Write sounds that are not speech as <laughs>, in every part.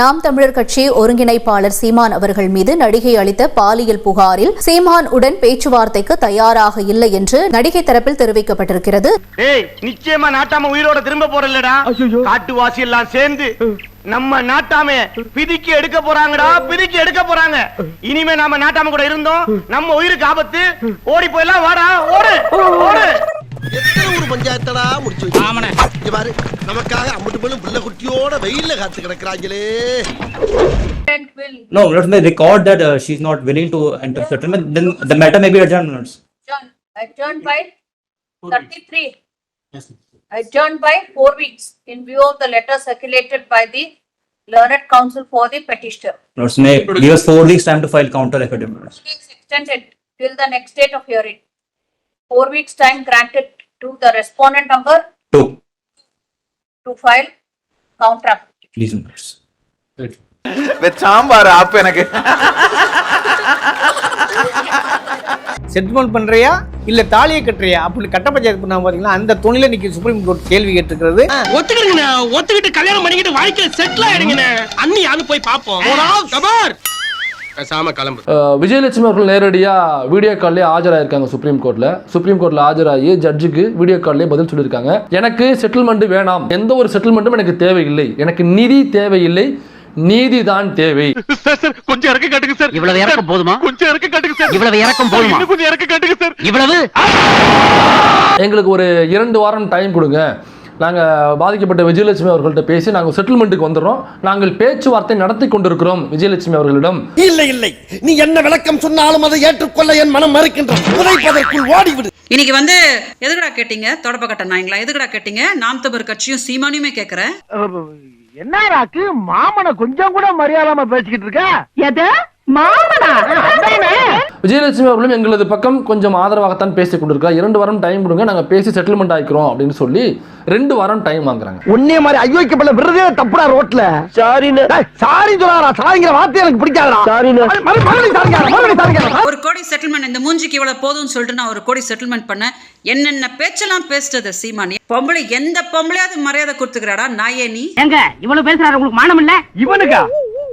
நாம் தமிழர் கட்சி ஒருங்கிணைப்பாளர் சீமான் அவர்கள் மீது நடிகை அளித்த பாலியல் புகாரில் சீமான் உடன் பேச்சுவார்த்தைக்கு தயாராக இல்லை என்று நடிகை தரப்பில் தெரிவிக்கப்பட்டிருக்கிறது. ஏய் நிச்சயமா நாட்டாம உயிரோட திரும்ப போறல்லடா காட்டுவாசி எல்லாம் சேர்ந்து நம்ம நாட்டாமைய பிதிக்கி எடுக்க போறாங்கடா பிதிக்கி எடுக்க போறாங்க. இனிமே நாம நாட்டாம கூட இருந்தோம். நம்ம உயிருக்கு ஆபத்து. ஓடி போயெல்லாம் வாடா ஓடு ஓடு. எத்தனை ஊர் பஞ்சாயத்தடா முடிச்சு வச்சு இங்க பாரு நமக்காக அம்மட்டு பெண்ணும் பிள்ளை குட்டியோட வெயில்ல காத்து கிடக்குறாங்களே No, let me record that uh, she's not willing to enter settlement. Then the matter may be adjourned. Adjourn, adjourn by thirty-three. Adjourned by four weeks in view of the letter circulated by the learned counsel for the petitioner. Notes may give us four weeks time to file counter affidavits. Weeks extended till the next date of hearing. Four weeks time granted to the respondent number. Two, to file counter. please. notes. Sambar ஆப்பு எனக்கு. Settlement பண்றியா? இல்ல தாலியை கட்டுறியா? அப்படின்னு கட்ட பஞ்சாயத்து பண்ணா பாத்தீங்களா? அந்த துணில இன்னைக்கு சுப்ரீம் கோர்ட் கேள்வி கேட்டிருக்கிறது. ஒத்துக்கிடுங்கண்ணே. ஒத்துக்கிட்டு கல்யாணம் பண்ணிக்கிட்டு வாழ்க்கையில செட்டில் ஆயிடுங்கண்ணே. அண்ணி அது போய் பாப்போம் பேசாம கிளம்பு. விஜயலட்சுமி அவர்கள் நேரடியாக வீடியோ கால்லே ஆஜராயிருக்காங்க சுப்ரீம் கோர்ட்டில் சுப்ரீம் கோர்ட்டில் ஆஜராகி ஜட்ஜுக்கு வீடியோ கால்லே பதில் சொல்லியிருக்காங்க. எனக்கு செட்டில்மெண்ட் வேணாம். எந்த ஒரு செட்டில்மெண்ட்டும் எனக்கு தேவையில்லை. எனக்கு நிதி தேவையில்லை. நீதி தான் தேவை. கொஞ்சம் இறக்க காட்டுங்க சார். இவ்வளவு இறக்கம் போதுமா? கொஞ்சம் இறக்க காட்டுங்க சார். இவ்வளவு இறக்கம் போதுமா? இன்னும் கொஞ்சம் இறக்க காட்டுங்க சார். இவ்வளவு? எங்களுக்கு ஒரு இரண்டு வாரம் டைம் கொடுங்க. நாங்கள் பாதிக்கப்பட்ட விஜயலட்சுமி அவர்கள்ட்ட பேசி நாங்கள் செட்டில்மெண்ட்டுக்கு வந்துடுறோம் நாங்கள் பேச்சுவார்த்தை நடத்தி கொண்டிருக்கிறோம் விஜயலட்சுமி அவர்களிடம். இல்லை இல்லை. நீ என்ன விளக்கம் சொன்னாலும் அதை ஏற்றுக்கொள்ள என் மனம் மறுக்கின்றது. உதைப்பதற்குள் ஓடிவிடு. இன்னைக்கு வந்து எதுக்குடா கேட்டீங்க? தொடப்ப கட்ட நாய்ங்களா எதுக்குடா கேட்டீங்க? நாம் தமிழ் கட்சியும் சீமானியுமே கேக்குறேன். என்னடாக்கு மாமனை கொஞ்சம் கூட மரியாதாம பேசிக்கிட்டு இருக்க? எது? விஜயலட்சுமி அவர்களும் எங்களது பக்கம் கொஞ்சம் ஆதரவாகத்தான் பேசிக் கொண்டிருக்கிறார் இரண்டு வாரம் டைம் கொடுங்க நாங்கள் பேசி செட்டில்மெண்ட் ஆயிக்கிறோம் அப்படின்னு சொல்லி ரெண்டு வாரம் டைம் வாங்குறாங்க. உன்னே மாதிரி ஐயோக்கப்படல விருதே தப்புடா ரோட்ல. சாரின்னு சாரி சொல்லாரா சாரிங்கிற வார்த்தை எனக்கு பிடிக்காதடா. சாரின்னு ஒரு கோடி செட்டில்மெண்ட் இந்த மூஞ்சிக்கு இவ்வளவு போதும்னு சொல்லிட்டு நான் ஒரு கோடி செட்டில்மெண்ட் பண்ணேன் என்னென்ன பேச்செல்லாம் பேசுறது சீமானி? பொம்பளை எந்த பொம்பளையாவது மரியாதை கொடுத்துக்கிறாடா நாயே நீ? எங்க இவ்வளவு பேசுறாரு உங்களுக்கு மானம் இல்ல? இவனுக்கா?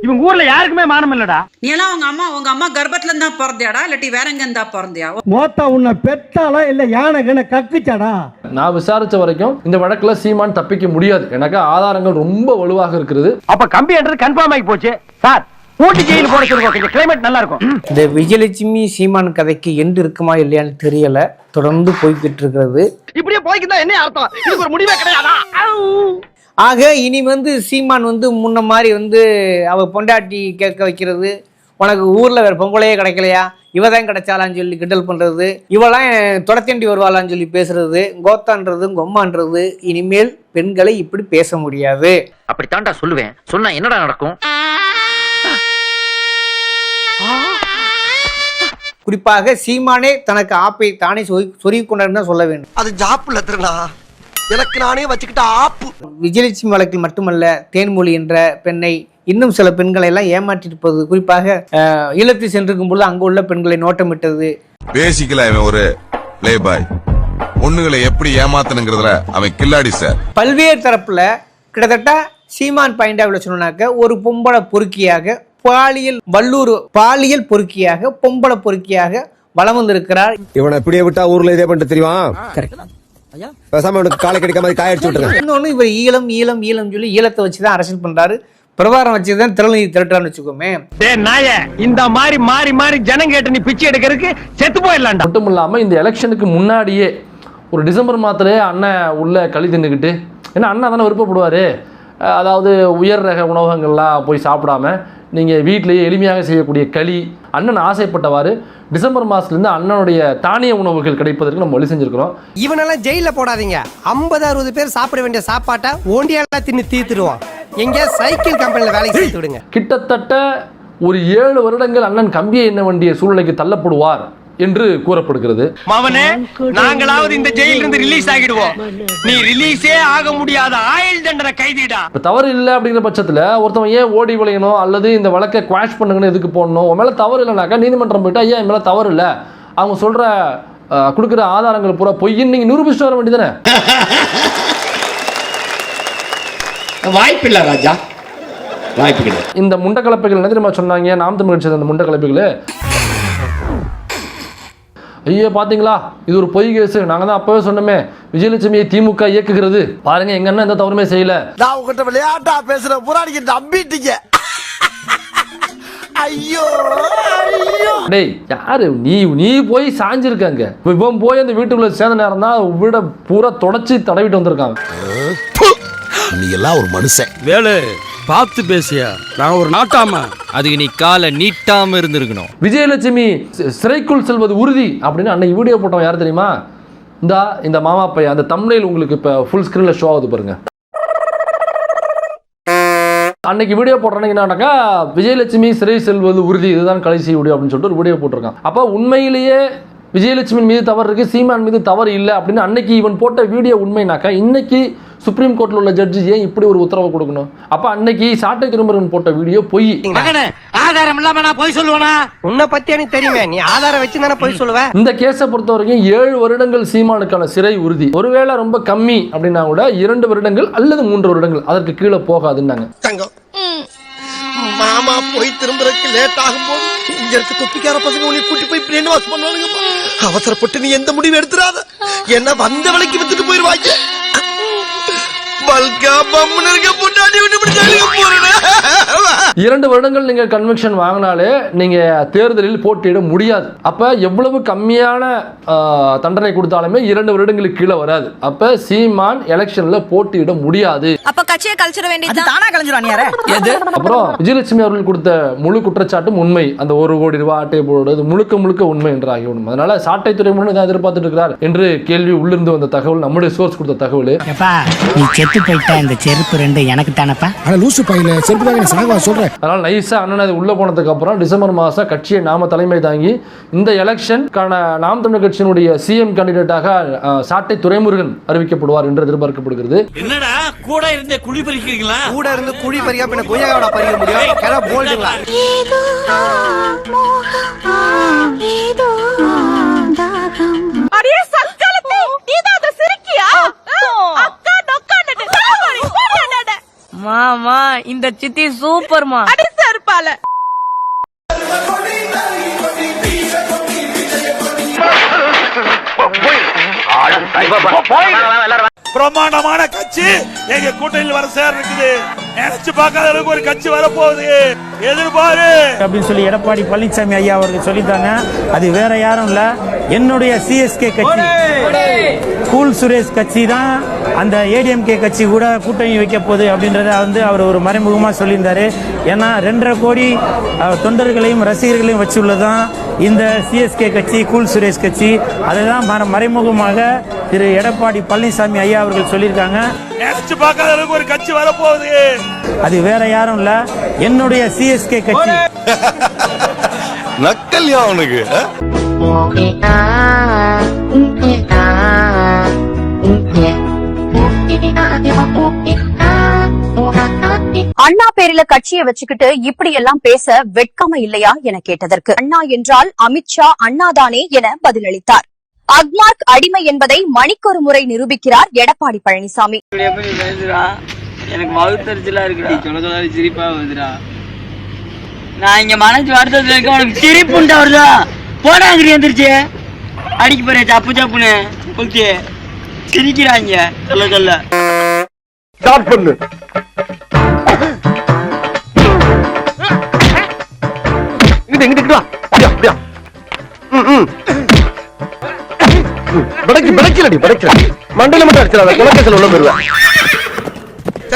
இவங்க ஊர்ல யாருக்குமே மானம் இல்லடா. நீ எல்லாம் உங்க அம்மா உங்க அம்மா கர்ப்பத்துல இருந்தா பிறந்தியாடா இல்லாட்டி வேற எங்க இருந்தா பிறந்தியா? மோத்தா உன்னை பெத்தாளா இல்ல யானை கண்ண கக்குச்சாடா? நான் விசாரிச்ச வரைக்கும் இந்த வழக்குல சீமான் தப்பிக்க முடியாது. எனக்கு ஆதாரங்கள் ரொம்ப வலுவாக இருக்கிறது. அப்ப கம்பி என்றது கன்ஃபார்ம் ஆகி போச்சு. சார் ஊட்டி ஜெயில் போட சொல்லுங்க கொஞ்சம் கிளைமேட் நல்லா இருக்கும். இந்த விஜயலட்சுமி சீமான் கதைக்கு எண்டு இருக்குமா இல்லையான்னு தெரியல. தொடர்ந்து போய்கிட்டு இருக்கிறது. இப்படியே போய்க்குதா என்ன அர்த்தம்? இதுக்கு ஒரு முடிவே கிடையாதா? ஆக இனி வந்து சீமான் வந்து முன்ன மாதிரி வந்து அவ பொண்டாட்டி கேட்க வைக்கிறது உனக்கு ஊர்ல வேற பொங்கலையே கிடைக்கலையா? இவ தான் கிடைச்சாலான்னு சொல்லி கிண்டல் பண்றது இவெல்லாம் துரத்தேண்டி வருவாளான்னு சொல்லி பேசுறது கோத்தான்றது கொம்மான்றது இனிமேல் பெண்களை இப்படி பேச முடியாது. அப்படித்தான்டா சொல்லுவேன். சொன்னா என்னடா நடக்கும்? குறிப்பாக சீமானே தனக்கு ஆப்பை தானே சொய் சொருகி கொண்டாருன்னு தான் சொல்ல வேண்டும். அது ஜாப்புல திருடா எனக்கு நானே வச்சுக்கிட்ட ஆப்பு. விஜயலட்சுமி வழக்கில் மட்டுமல்ல தேன்மொழி என்ற பெண்ணை இன்னும் சில பெண்களை எல்லாம் ஏமாற்றிருப்பது குறிப்பாக அஹ், ஈழத்து சென்றிருக்கும் பொழுது அங்கு உள்ள பெண்களை நோட்டமிட்டது. பேசிக்கல அவன் ஒரு பிளே பாய் பொண்ணுகளை எப்படி ஏமாத்தணுங்கிறதுல அவன் கில்லாடி சார். பல்வேறு தரப்புல கிட்டத்தட்ட சீமான் பாயிண்டாவில் சொன்னாக்க ஒரு பொம்பளை பொறுக்கியாக பாலியல் வல்லூர் பாலியல் பொறுக்கியாக பொம்பளை பொறுக்கியாக வலம் வந்திருக்கிறார். இவனை இப்படியே விட்டா ஊர்ல இதே பண்ணிட்டு தெரியுமா? பேசாம இவனுக்கு காலை கிடைக்க மாதிரி காயடிச்சு விட்டுருங்க. இன்னொன்னு இவர் ஈழம் ஈழம் ஈழம் சொல்லி ஈழத்தை வச்சுதான் அரசியல் பண்றாரு. பிரபாரம் வச்சுதான் திறநிதி திரட்டுறான்னு வச்சுக்கோமே. டே நாய இந்த மாதிரி மாறி மாறி ஜனம் கேட்டு நீ பிச்சை எடுக்கிறதுக்கு செத்து போயிடலாம்டா. மட்டும் இல்லாமல் இந்த எலெக்ஷனுக்கு முன்னாடியே ஒரு டிசம்பர் மாதத்திலே அண்ணன் உள்ள களி தின்னுக்கிட்டு ஏன்னா அண்ணன் தானே விருப்பப்படுவார். அதாவது உயர் ரக உணவகங்கள்லாம் போய் சாப்பிடாம நீங்கள் வீட்டிலேயே எளிமையாக செய்யக்கூடிய களி அண்ணன் ஆசைப்பட்டவாறு டிசம்பர் மாதத்துலேருந்து அண்ணனுடைய தானிய உணவுகள் கிடைப்பதற்கு நம்ம வழி செஞ்சுருக்கிறோம். இவனெல்லாம் ஜெயில போடாதீங்க. ஐம்பது அறுபது பேர் சாப்பிட வேண்டிய சாப்பாட்டை ஓண்டியெல்லாம் தின்னு தீர்த்துடுவான் எங்க சைக்கிள் கம்பெனில வேலைக்கு சேர்த்து விடுங்க. கிட்டத்தட்ட ஒரு ஏழு வருடங்கள் அண்ணன் கம்பியை எண்ண வேண்டிய சூழ்நிலைக்கு தள்ளப்படுவார். என்று கூறப்படுகிறது. மவனே நாங்களாவது இந்த ஜெயில இருந்து ரிலீஸ் ஆகிடுவோம். நீ ரிலீஸே ஆக முடியாத ஆயுள் தண்டனை கைதிடா. இப்போ தவறு இல்லை அப்படிங்கிற பட்சத்தில் ஒருத்தவன் ஏன் ஓடி விளையணும்? அல்லது இந்த வழக்கை குவாஷ் பண்ணுங்கன்னு எதுக்கு போடணும்? உன் மேலே தவறு இல்லைனாக்கா நீதிமன்றம் போயிட்டா ஏன் என் மேலே தவறு இல்லை? அவங்க சொல்கிற கொடுக்குற ஆதாரங்கள் பூரா பொய்ன்னு நீங்கள் நிரூபிச்சுட்டு வர வேண்டியதானே வாய்ப்பில்லை ராஜா. வாய்ப்பு இந்த முண்டை கலப்பைகள் என்ன தெரியுமா சொன்னாங்க? நாம் தமிழ் கட்சி அந்த முண்டை கலப்பைகள் ஐயோ பாத்தீங்களா? இது ஒரு பொய் கேஸ் நாங்க தான் அப்பவே சொன்னோமே. விஜயலட்சுமியை திமுக இயக்குகிறது. பாருங்க எங்க அண்ணன் எந்த தவறுமே செய்யல. நான் உங்ககிட்ட விளையாட்டா பேசுற புறாடிக்கு நம்பிட்டீங்க ஐயோ ஐயோ. டேய் யாரு? நீ நீ போய் சாஞ்சிருக்காங்க இவன் போய் அந்த வீட்டுக்குள்ள சேர்ந்த நேரம் தான் வீட பூரா தொடச்சி தடவிட்டு வந்திருக்காங்க. நீ எல்லாம் ஒரு மனுஷன். வேலு பார்த்து பேசியா? நான் ஒரு நாட்டாம. அதுக்கு நீ காலை நீட்டாம இருந்திருக்கணும். விஜயலட்சுமி சிறைக்குள் செல்வது உறுதி அப்படின்னு அன்னைக்கு வீடியோ போட்டோம் யார் தெரியுமா? இந்த இந்த மாமா பையன் அந்த தம்ப்நெயில் உங்களுக்கு இப்போ ஃபுல் ஸ்க்ரீனில் ஷோ ஆகுது பாருங்க. அன்னைக்கு வீடியோ போடுறேன்னு என்னன்னாக்கா விஜயலட்சுமி சிறை செல்வது உறுதி இதுதான் கடைசி வீடியோ அப்படின்னு சொல்லிட்டு ஒரு வீடியோ போட்டிருக்கான். அப்போ உண்மையிலேயே விஜயலட்சுமி மீது தவறு இருக்கு சீமான் மீது தவறு இல்லை அப்படின்னு அன்னைக்கு இவன் போட்ட வீடியோ உண்மைனாக்கா இன்னைக்கு சுப்ரீம் கோர்ட்டில் உள்ள ஜட்ஜி ஏன் இப்படி ஒரு உத்தரவு கொடுக்கணும்? அப்போ அன்னைக்கு சாட்டை திரும்பரன் போட்ட வீடியோ பொய். ஆதாரம் இல்லாம நான் போய் சொல்லுவேனா? உன்னை பத்தி எனக்கு தெரியுமே நீ ஆதாரம் வச்சு தானே போய் சொல்லுவ? இந்த கேஸை பொறுத்த வரைக்கும் ஏழு வருடங்கள் சீமானுக்கான சிறை உறுதி. ஒருவேளை ரொம்ப கம்மி அப்படின்னா கூட இரண்டு வருடங்கள் அல்லது மூன்று வருடங்கள் அதற்கு கீழே போகாதுன்னாங்க. தங்கம் மாமா போய் திரும்புறதுக்கு லேட் ஆகும்போது இங்க இருக்க தொப்பிக்கார பசங்க உன்னை கூட்டி போய் பிரெயின் வாஷ் பண்ணுவானுங்கப்பா. அவசரப்பட்டு நீ எந்த முடிவு எடுத்துறாத என்ன வந்த விலைக்கு வித்துட்டு போயிருவாங்க. பல்கா பம்முன்னு இருக்க பொண்டாட்டி விட்டு போறேன். இரண்டு வருடங்கள் நீங்க கன்வெக்ஷன் வாங்கினாலே நீங்க தேர்தலில் போட்டியிட முடியாது. அப்ப எவ்வளவு கம்மியான தண்டனை கொடுத்தாலுமே இரண்டு வருடங்களுக்கு கீழே வராது. அப்ப சீமான் எலெக்ஷன்ல போட்டியிட முடியாது. அப்ப கட்சியை கழிச்சிட வேண்டியது தானா. எது? அப்புறம் விஜயலட்சுமி அவர்கள் கொடுத்த முழு குற்றச்சாட்டும் உண்மை. அந்த ஒரு கோடி ரூபாய் ஆட்டை போடுவது முழுக்க முழுக்க உண்மை என்று ஆகிவிடும் அதனால சாட்டை துறைமுடன் இதை எதிர்பார்த்துட்டு இருக்கிறார் என்று கேள்வி உள்ளிருந்து வந்த தகவல் நம்முடைய சோர்ஸ் கொடுத்த தகவல். நீ செத்து போயிட்ட இந்த செருப்பு ரெண்டு எனக்கு தானப்பா? ஆனா லூசு பையில செருப்பு தாங்க சாகவா சொல்றேன் அதனால நைஸா அண்ணன் அது உள்ள போனதுக்கு அப்புறம் டிசம்பர் மாசம் கட்சியை நாம தலைமை தாங்கி இந்த எலெக்ஷனுக்கான நாம் தமிழர் கட்சியினுடைய சிஎம் கேண்டிடேட்டாக சாட்டை துரைமுருகன் அறிவிக்கப்படுவார் என்று எதிர்பார்க்கப்படுகிறது. என்னடா? கூட இருந்தே குழி பறிக்கிறீங்களா? கூட இருந்து குழி பறியா பின்ன கொய்யாவோட பறிக்க முடியும்? கிளா போல்டுங்களா அடியே சங்கலத்தி மாமா இந்த சித்தி சூப்பர்மா. அடி சருப்பால. பிரம்மாண்டமான கட்சி. எங்க கூட்டணியில் வர சேர் இருக்குது. நினைச்சு பார்க்காத அளவுக்கு ஒரு கட்சி வரப்போகுது. எதிர்பாரு. அப்படின்னு சொல்லி எடப்பாடி பழனிசாமி ஐயா அவர்கள் சொல்லிட்டாங்க. அது வேற யாரும் இல்ல. என்னுடைய சிஎஸ்கே கட்சி. கூல் சுரேஷ் கட்சி தான் அந்த ஏடிஎம்கே கட்சி கூட கூட்டணி வைக்க போகுது அப்படின்றத வந்து அவர் ஒரு மறைமுகமாக சொல்லியிருந்தாரு. ஏன்னா ரெண்டரை கோடி தொண்டர்களையும் ரசிகர்களையும் வச்சுள்ளதான் இந்த சிஎஸ்கே கட்சி கூல் சுரேஷ் கட்சி. அதை தான் மற- மறைமுகமாக திரு எடப்பாடி பழனிசாமி ஐயா அவர்கள் சொல்லியிருக்காங்க. ஒரு கட்சி வரப்போகுது. அது வேற யாரும் இல்ல. என்னுடைய சிஎஸ்கே கட்சி. <laughs> நக்கல்யா அவனுக்கு அண்ணா பேரில கட்சியை வச்சுக்கிட்டு இப்படி எல்லாம் பேச வெட்கமா இல்லையா என கேட்டதற்கு அண்ணா என்றால் அமித்ஷா அண்ணாதானே என பதிலளித்தார். அக்மார்க் அடிமை என்பதை மணிக்கொரு முறை நிரூபிக்கிறார் எடப்பாடி பழனிசாமி. எனக்கு வகுத்தறிச்சலா இருக்குடா. சொல்ல சொல்ல சிரிப்பா வருதுடா. நான் இங்க மனசு வருத்தத்துல இருக்க உனக்கு சிரிப்புண்டா வருதா? போடாங்கிரி எந்திரிச்சு. அடிக்க போறேன் சப்பு சப்புன்னு. ஓகே சிரிக்கிறாங்க சொல்ல சொல்ல. ஸ்டார்ட் பண்ணு. இங்கிட்டு இங்கிட்டு வா. அப்படியா அப்படியா ம், ம். படைக்கு படைக்கலடி படைக்கல மண்டையில மட்டும் அடிச்சிடாத குலக்கேசல் உள்ள போயிருவேன்.